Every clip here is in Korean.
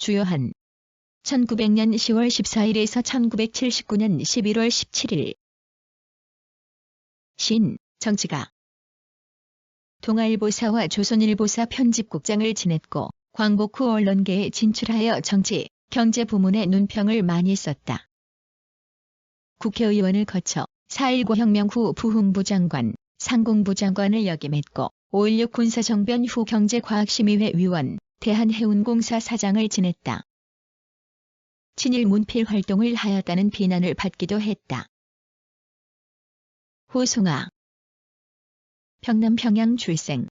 주요한 1900년 10월 14일에서 1979년 11월 17일 신 정치가 동아일보사와 조선일보사 편집국장을 지냈고 광복 후 언론계에 진출하여 정치, 경제 부문에 눈평을 많이 썼다. 국회의원을 거쳐 4.19 혁명 후 부흥부 장관, 상공부 장관을 역임했고 5.16 군사정변 후 경제과학심의회 위원, 대한해운공사 사장을 지냈다. 친일 문필 활동을 하였다는 비난을 받기도 했다. 호송아 평남 평양 출생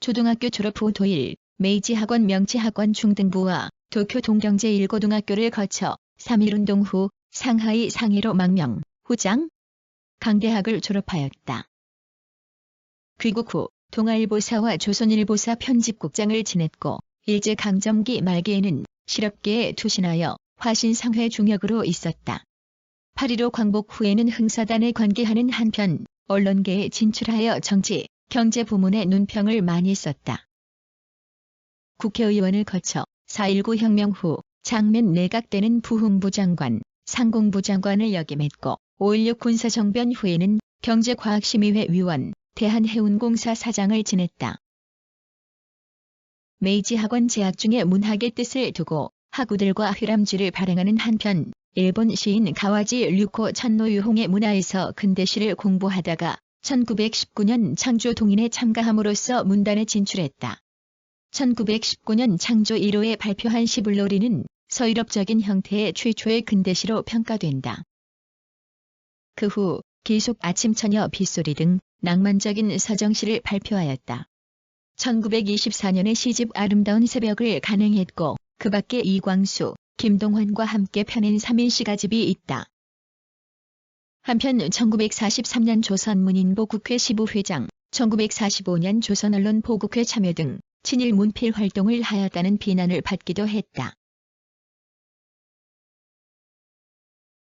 초등학교 졸업 후 도일, 메이지학원 명치학원 중등부와 도쿄 동경제 1고등학교를 거쳐 3.1운동 후 상하이 상해로 망명, 후장, 강대학을 졸업하였다. 귀국 후 동아일보사와 조선일보사 편집국장을 지냈고 일제강점기 말기에는 실업계에 투신하여 화신상회 중역으로 있었다. 8.15 광복 후에는 흥사단에 관계하는 한편 언론계에 진출하여 정치, 경제 부문에 눈평을 많이 썼다. 국회의원을 거쳐 4.19 혁명 후 장면 내각 때는 부흥부 장관, 상공부 장관을 역임했고 5.16 군사정변 후에는 경제과학심의회 위원, 대한해운공사 사장을 지냈다. 메이지 학원 재학 중에 문학의 뜻을 두고 학우들과 휘람쥐를 발행하는 한편 일본 시인 가와지 류코 천노유홍의 문화에서 근대시를 공부하다가 1919년 창조 동인에 참가함으로써 문단에 진출했다. 1919년 창조 1호에 발표한 시불놀이는 서유럽적인 형태의 최초의 근대시로 평가된다. 그 후 계속 아침처녀 빗소리 등 낭만적인 서정시를 발표하였다. 1924년에 시집 아름다운 새벽을 간행했고 그 밖에 이광수, 김동환과 함께 펴낸 3인시 가집이 있다. 한편 1943년 조선문인보 국회 시부회장, 1945년 조선언론보국회 참여 등 친일 문필 활동을 하였다는 비난을 받기도 했다.